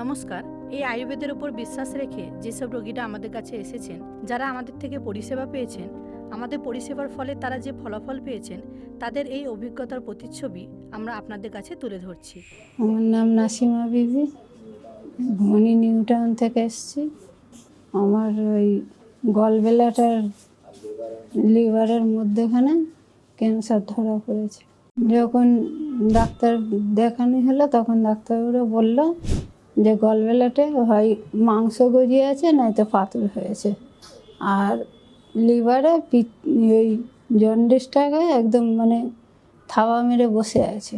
নমস্কার, এই আয়ুর্বেদের উপর বিশ্বাস রেখে যেসব রোগীরা আমাদের কাছে এসেছেন, যারা আমাদের থেকে পরিষেবা পেয়েছেন, আমাদের পরিষেবার ফলে তারা যে ফলাফল পেয়েছেন, তাদের এই অভিজ্ঞতার প্রতিচ্ছবি আমরা আপনাদের কাছে তুলে ধরছি। আমার নাম নাসিমা বিবি, ধনী নিউ টাউন থেকে এসেছি। আমার ওই গলবেলাটার লিভারের মধ্যেখানে ক্যান্সার ধরা পড়েছে। যখন ডাক্তার দেখানো হলো, তখন ডাক্তারবাবুরা বলল যে গলবেলাতে হয় মাংস গজিয়ে আছে নয়তো পাথর হয়েছে আর লিভারে ওই জন্ডিসটাকে একদম মানে থাবা মেরে বসে আছে।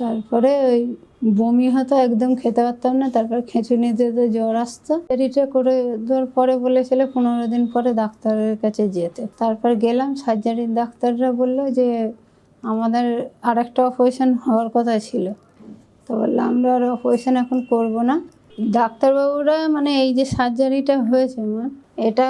তারপরে ওই বমি হতো, একদম খেতে পারতাম না। তারপর খেঁচুনি দিতে জ্বর আসতো। এডিটে করে দেওয়ার পরে বলেছিল পনেরো দিন পরে ডাক্তারের কাছে যেতে। তারপর গেলাম সার্জারির ডাক্তাররা বলল যে, আমাদের আরেকটা অপারেশন হওয়ার কথা ছিল। তো বললাম আমরা আর অপারেশন এখন করব না। ডাক্তারবাবুরা মানে এই যে সার্জারিটা হয়েছে আমার এটা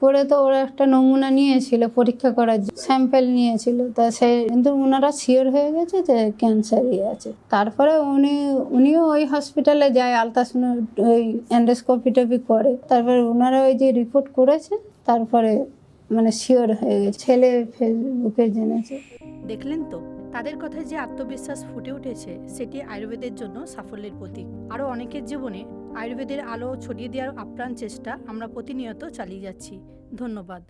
করে তো ওরা একটা নমুনা নিয়েছিল, পরীক্ষা করার স্যাম্পেল নিয়েছিল। তা সে কিন্তু ওনারা শিওর হয়ে গেছে যে ক্যান্সারই আছে। তারপরে উনি, উনিও ওই হসপিটালে যায় আলট্রাসাউন্ড ওই অ্যান্ডোস্কোপি টপি করে। তারপরে ওনারা ওই যে রিপোর্ট করেছে, তারপরে মানে শিওর হয়ে গেছে। ছেলে ফেসবুকে জেনেছে। দেখলেন তো? তাদের কথায় যে আত্মবিশ্বাস ফুটে উঠেছে, সেটি আয়ুর্বেদের জন্য সাফল্যের প্রতীক। আরও অনেকের জীবনে আয়ুর্বেদের আলো ছড়িয়ে দেওয়ার আপ্রাণ চেষ্টা আমরা প্রতিনিয়ত চালিয়ে যাচ্ছি। ধন্যবাদ।